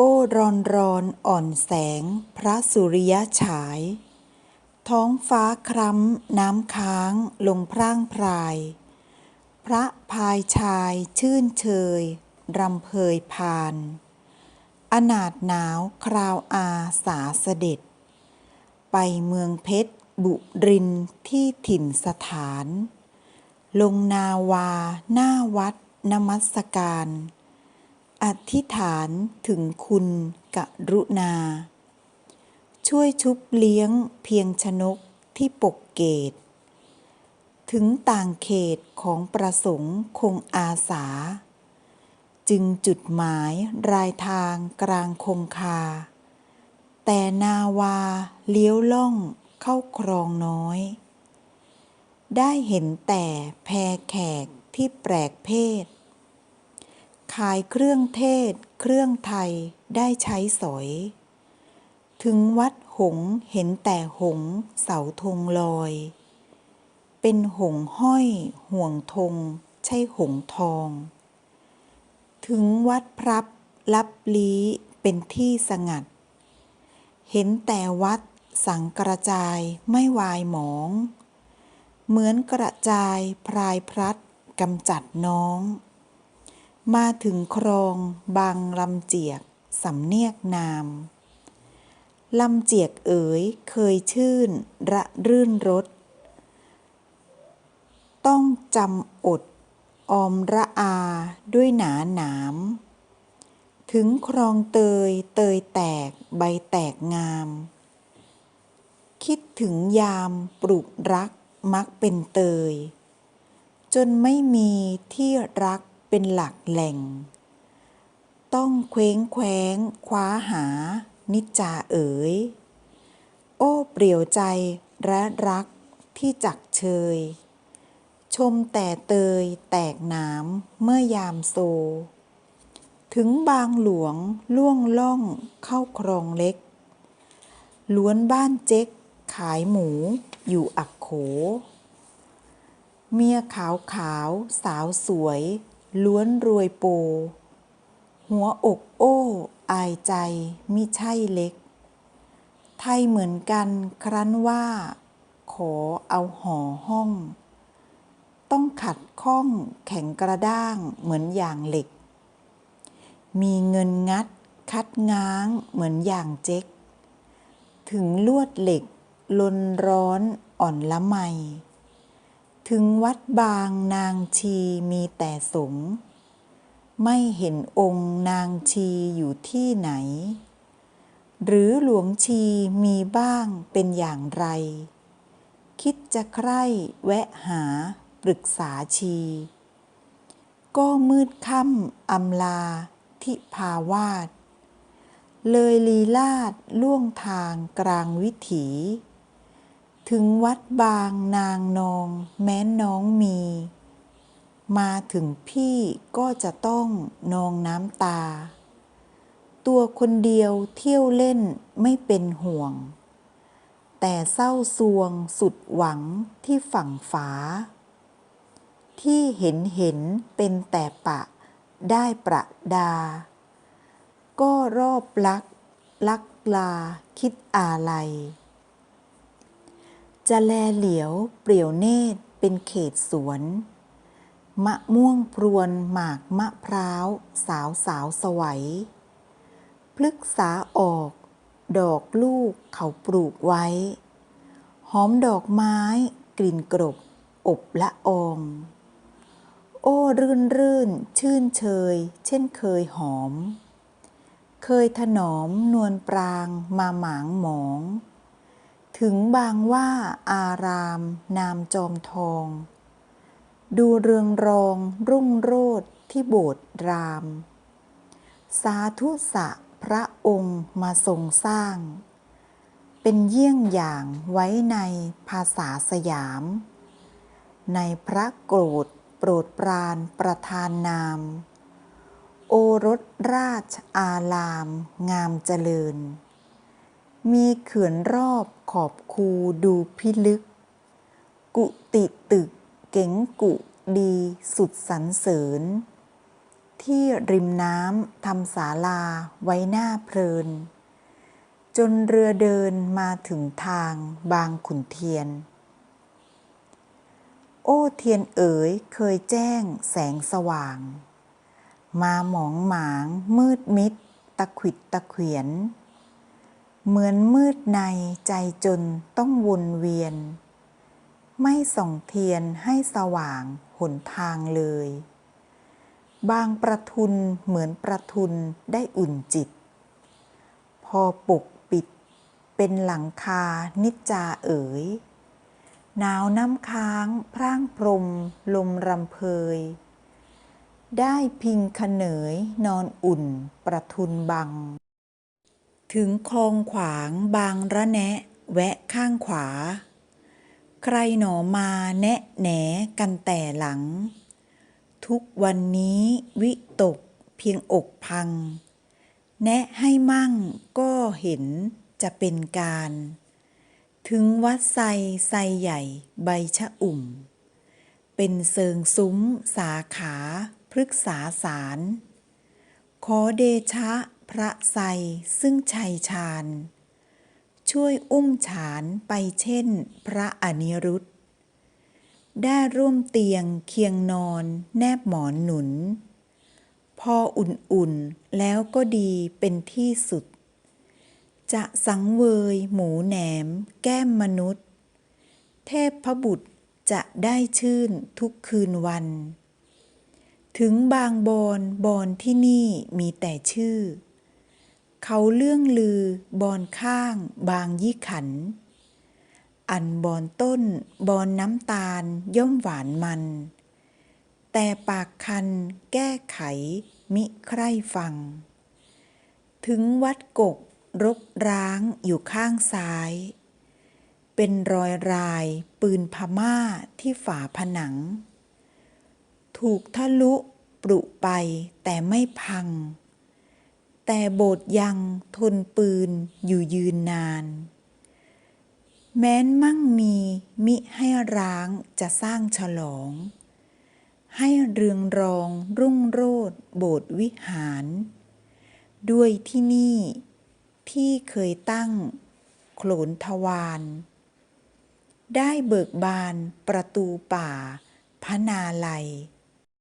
โอ้รอนรอนอ่อนแสง พระสุริยฉาย ท้องฟ้าคล้ำน้ำค้างลงพร่างพราย พระพายชายชื่นเชย รำเพยพาน อนาถหนาวคราวอาสาเสด็จ ไปเมืองเพชรบุรินที่ถิ่นสถาน ลงนาวาหน้าวัดนมัสการ อธิษฐานถึงคุณกรุณา ช่วยชุบเลี้ยงเพียงชนกที่ปกเกต ถึงต่างเขตของประสงค์คงอาสา จึงจุดหมายรายทางกลางคงคา แต่นาวาเลี้ยวล่องเข้าครองน้อย ได้เห็นแต่แพแขกที่แปลกเพศ ขายเครื่องเทศ เครื่องไทยได้ใช้สอย ถึงวัดหงเห็นแต่หงเสาธงลอย เป็นหงห้อยห่วงธงใช่หงทอง ถึงวัดพรับลับลี้เป็นที่สงัด เห็นแต่วัดสังกระจายไม่วายหมอง เหมือนกระจายพรายพลัดกำจัดน้อง มาถึงครองบางลำเจียก สำเนียกนาม ลำเจียกเอ๋ยเคยชื่นระรื่นรส ต้องจำอดออมระอาด้วยหนาหนาม ถึงครองเตยเตยแตกใบแตกงาม คิดถึงยามปลูกรักมักเป็นเตย จนไม่มีที่รัก เป็นหลักแหล่ง ต้องเคว้งแคว้ง คว้าหา นิจจาเอ๋ย โอ้เปลี่ยวใจและรักที่จักเชย ชมแต่เตยแตกหนามเมื่อยามโซ ถึงบางหลวงล่วงล่องเข้าครองเล็ก ล้วนบ้านเจ๊กขายหมูอยู่อักโข เมียขาวขาวสาวสวย ล้วนรวยโป หัวอกโอ้อายใจมิใช่เล็ก ไทยเหมือนกันครั้นว่า ขอเอาห่อห้อง ต้องขัดข้องแข็งกระด้างเหมือนอย่างเหล็ก มีเงินงัดคัดง้างเหมือนอย่างเจ๊ก ถึงลวดเหล็กลนร้อนอ่อนละไม ถึงวัดบางนางชีมีแต่สงฆ์ไม่เห็นองค์นางชีอยู่ที่ไหน หรือหลวงชีมีบ้างเป็นอย่างไร คิดจะใคร่แวะหาปรึกษาชี ก็มืดค่ำอำลาทิภาวาสเลยลีลาดล่วงทางกลางวิถี ถึงวัดบางนางนองแม้น้องมี มาถึงพี่ก็จะต้องนองน้ำตา ตัวคนเดียวเที่ยวเล่นไม่เป็นห่วง แต่เศร้าซวงสุดหวังที่ฝั่งฝา ที่เห็นเห็นเป็นแต่ปะได้ประดา ก็รอบลัก ลักลาคิดอาลัย จะแลเหลียวเปลี่ยวเนตรเป็นเขตสวน มะม่วงพรวนหมากมะพร้าว สาวสาวสวัยพลึกษาออก ดอกลูกเขาปลูกไว้ หอมดอกไม้ กลิ่นกรบ อบละออง โอ้รื่นรื่นชื่นเชย เช่นเคยหอม เคยถนอมนวลปรางมาหมางหมอง ถึงบางว่าอารามนามจอมทอง ดูเรืองรองรุ่งโรดที่โบสถ์ราม สาธุสะพระองค์มาทรงสร้าง เป็นเยี่ยงอย่างไว้ในภาษาสยาม ในพระโกรธโปรดปรานประทานนาม โอรสราชอาลามงามเจริญ มีเขื่อนรอบขอบคูดูพิลึก กุติตึกเก๋งกุดีสุดสรรเสริญ ที่ริมน้ำทำศาลาไว้หน้าเพลิน จนเรือเดินมาถึงทางบางขุนเทียน โอ้เทียนเอ๋ยเคยแจ้งแสงสว่าง มาหมองหมางมืดมิดตะขิดตะเขียน เหมือนมืดในใจจนต้องวนเวียน ไม่ส่องเทียนให้สว่างหนทางเลย บางประทุนเหมือนประทุนได้อุ่นจิต พอปุกปิดเป็นหลังคานิจจาเอ๋ยหนาวน้ำค้างพร่างพรมลมรำเพย ได้พิงขเนยนอนอุ่นประทุนบัง ถึงคลองขวางบางระแนะแวะข้างขวา ใครหนอมาแนะแหนกันแต่หลัง ทุกวันนี้วิตกเพียงอกพัง แนะให้มั่งก็เห็นจะเป็นการ ถึงวัดไซไซใหญ่ใบชะอุ่ม เป็นเซิงซุ้มสาขาพฤกษาสาร ขอเดชะ พระไซซึ่งชัยชาญ ช่วยอุ้มฉานไปเช่นพระอนิรุตได้ร่วมเตียงเคียงนอนแนบหมอนหนุน พออุ่นๆแล้วก็ดีเป็นที่สุด จะสังเวยหมูแหนมแก้มมนุษย์ เทพพบุตรจะได้ชื่นทุกคืนวัน ถึงบางบอนบอนที่นี่มีแต่ชื่อ เขาเรื่องลือบอนข้างบางยี่ขัน อันบอนต้นบอนน้ำตาลย่อมหวานมัน แต่ปากคันแก้ไขมิใคร่ฟัง ถึงวัดกกรกร้างอยู่ข้างซ้าย เป็นรอยรายปืนพม่าที่ฝาผนัง ถูกทะลุปรุไปแต่ไม่พัง แต่โบสยังทนปืนอยู่ยืนนาน แม้นมั่งมีมิให้ร้างจะสร้างฉลอง ให้เรืองรองรุ่งโรจน์โบสวิหาร ด้วยที่นี่ที่เคยตั้งโขลนทวารได้เบิกบานประตูป่าพนาลัย